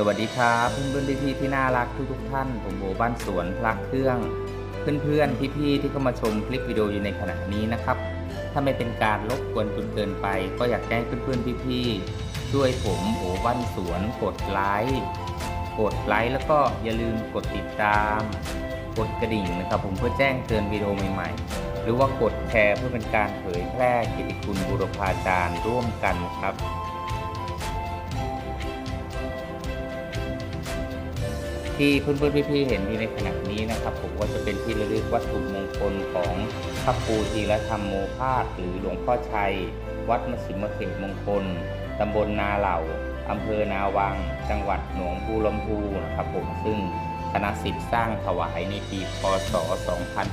สวัสดีครับเพื่อนๆพี่ๆที่น่ารักทุกๆท่าน ผมโบบ้านสวนพลักเครื่อง เพื่อนๆพี่ๆที่เข้ามาชมคลิปวิดีโออยู่ในขณะนี้นะครับ ถ้าไม่เป็นการรบกวนจนเกินไป ก็อยากให้เพื่อนๆพี่ๆช่วยผมโบบ้านสวนกดไลค์กดไลค์แล้วก็อย่าลืมกดติดตาม กดกระดิ่งนะครับ ผมเพื่อแจ้งเตือนวิดีโอใหม่ๆ หรือว่ากดแชร์เพื่อเป็นการเผยแพร่กิตติคุณบุรพาจารย์ร่วมกันครับ ที่เพื่อนๆพี่ๆเห็นอยู่ในขณะนี้นะครับ ผมก็จะเป็นที่ระลึกวัตถุมงคลของพระครูธีรธรรมโมภาสหรือหลวงพ่อชัย วัดมชิมเขตมงคลตำบลนาเหล่าอำเภอนาวัง จังหวัดหนองบัวลำพูนะครับผมซึ่งคณะสิทธิ์สร้างถวายในปีพศ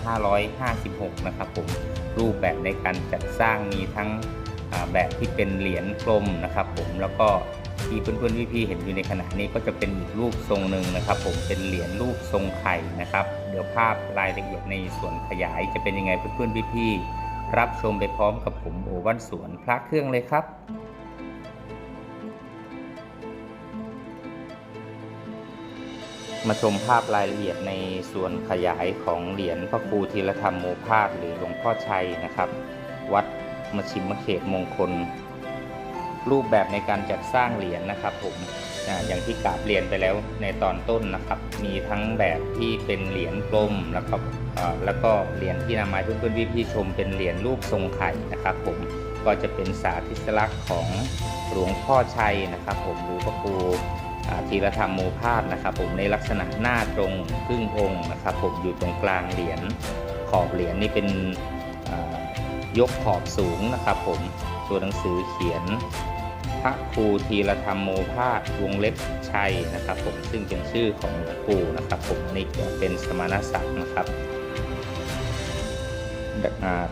2556 นะครับผมรูปแบบในการจัดสร้างมีทั้งแบบที่เป็นเหรียญกลมนะครับผมแล้วก็ ที่เพื่อนๆพี่ๆเห็นอยู่ในขณะนี้ก็จะเป็นอีกรูปทรงหนึ่งนะครับ ผมเป็นเหรียญรูปทรงไข่นะครับ เดี๋ยวภาพรายละเอียดในส่วนขยายจะเป็นยังไงเพื่อนๆพี่ๆรับชมไปพร้อมกับผมโอวันสวนพระเครื่องเลยครับมาชมภาพรายละเอียดในส่วนขยายของเหรียญพระครูธีรธรรมโมภาสหรือหลวงพ่อชัยนะครับ วัดมชิมเขตมงคล รูปแบบในการจัดสร้างเหรียญนะครับผมอย่างที่กราบเรียนไปแล้วในตอนต้นนะครับ มีทั้งแบบที่เป็นเหรียญกลมแล้วก็แล้วก็เหรียญที่นำมาให้เพื่อนๆพี่ๆชมเป็นเหรียญรูปทรงไข่นะครับผมก็จะเป็นสาธิสลักษณ์ของหลวงพ่อชัยนะครับผมหรือพระครูธีรธรรมโมภาสนะครับผมในลักษณะหน้าตรงครึ่งองค์นะครับผมอยู่ตรงกลางเหรียญขอบเหรียญนี่เป็นยกขอบสูงนะครับผมตัวหนังสือเขียน ระครูธีรธรรมโมภาสวงเล็บชัยนะครับผมซึ่งเป็นชื่อของหลวงปู่นะครับผมนี่เป็นสมณศักดิ์นะครับ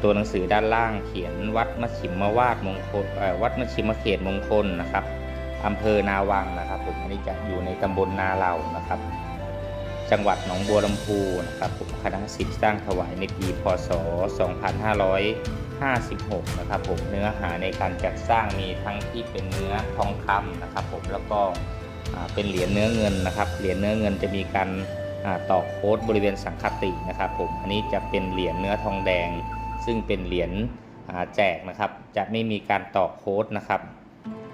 ตัวหนังสือด้านล่างเขียนวัดมชิมวาดมงคลวัดมชิมเขตมงคลนะครับอำเภอนาวังนะครับ ผมอันนี้จะอยู่ในตำบลนาเหล่านะครับ จังหวัดหนองบัวลำพูนะครับผมคณะสิทธิ์สร้างถวายในปีพศ 2500 56 นะครับผมเนื้อหาในการจัดสร้างมีทั้งที่เป็นเนื้อทองคำนะครับผมแล้วก็เป็นเหรียญเนื้อเงินนะครับเหรียญเนื้อเงินจะมีการต่อโค้ดบริเวณสังคตินะครับผมอันนี้จะเป็นเหรียญเนื้อทองแดง ซึ่งเป็นเหรียญแจกนะครับ จะไม่มีการต่อโค้ดนะครับ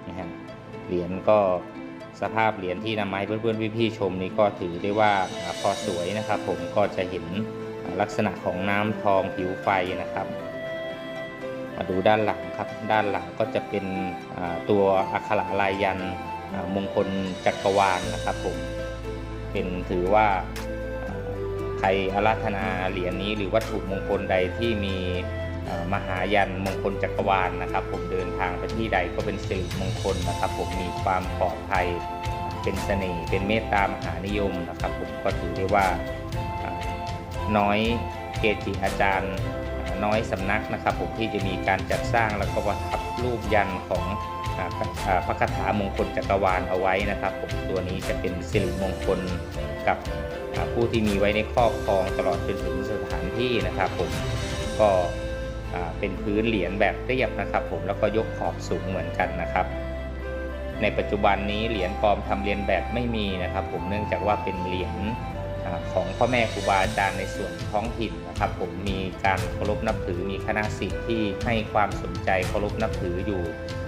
นะฮะเหรียญก็สภาพเหรียญที่นำมาให้เพื่อนๆพี่ๆชมนี้ก็ถือได้ว่าพอสวยนะครับ ผมก็จะเห็นลักษณะของน้ำทองผิวไฟนะครับ มาดูด้านหลังครับ ด้านหลังก็จะเป็นตัวอักขระลายยันมงคลจักรวาลนะครับผมเป็นถือว่าใครอาราธนาเหรียญนี้หรือวัตถุมงคลใดที่มีมหายันมงคลจักรวาลนะครับ ผมเดินทางไปที่ใดก็เป็นสิริมงคลนะครับ ผมมีความปลอดภัยเป็นเสน่ห์เป็นเมตตามหานิยมนะครับ ผมก็ถือได้ว่าน้อยเกจิอาจารย์ น้อยสำนักนะครับผมที่จะมีการจัดสร้างแล้วก็ประทับรูปยันของอพระคาถามงคลจักรวาลเอาไว้นะครับผมตัวนี้จะเป็นสิริมงคลกับผู้ที่มีไว้ในครอบครองตลอดจนถึงสถานที่นะครับผมก็เป็นพื้นเหรียญแบบเรียบนะครับ ผมแล้วก็ยกขอบสูงเหมือนกันนะครับ ในปัจจุบันนี้เหรียญปลอมทำเรียนแบบไม่มีนะครับ ผมเนื่องจากว่าเป็นเหรียญ ของพ่อแม่ครูบาอาจารย์ในส่วนท้องถิ่นนะครับ ผมมีการเคารพนับถือมีคณะสิทธิ์ที่ให้ความสนใจเคารพนับถืออยู่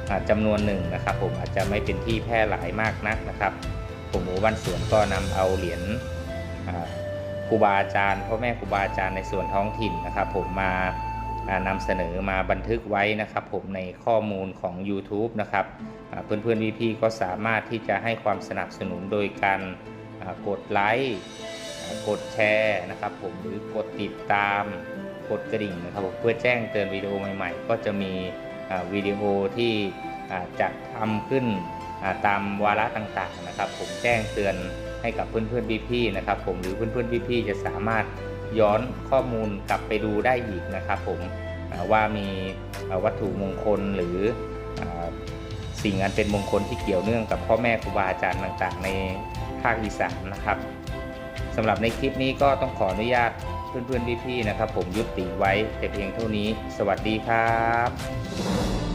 อ่าจำนวนหนึ่งนะครับ ผมอาจจะไม่เป็นที่แพร่หลายมากนักนะครับผมหมูบ้านสวนก็นำเอาเหรียญครูบาอาจารย์พ่อแม่ครูบาอาจารย์ในส่วนท้องถิ่นนะครับ ผมมาอ่านำเสนอมาบันทึกไว้นะครับ ผมในข้อมูลของ YouTube นะครับเพื่อนๆพี่ๆก็สามารถที่จะให้ความสนับสนุนโดยการ กดไลค์กดแชร์นะครับผมหรือกดติดตามกดกระดิ่งนะครับผมเพื่อแจ้งเตือนวิดีโอใหม่ๆ ก็จะมีวิดีโอที่จะทำขึ้นตามวาระต่างๆนะครับ ผมแจ้งเตือนให้กับเพื่อนๆพี่ๆนะครับ ผมหรือเพื่อนๆพี่ๆจะสามารถย้อนข้อมูลกลับไปดูได้อีกนะครับ ผมว่ามีวัตถุมงคลหรืออสิ่งอันเป็นมงคลที่เกี่ยวเนื่องกับพ่อแม่ครูบาอาจารย์ต่างๆ ใน ภาคอีสานนะครับสำหรับในคลิปนี้ก็ต้องขออนุญาตเพื่อนๆพี่ๆนะครับ ผมยุติไว้แต่เพียงเท่านี้ สวัสดีครับ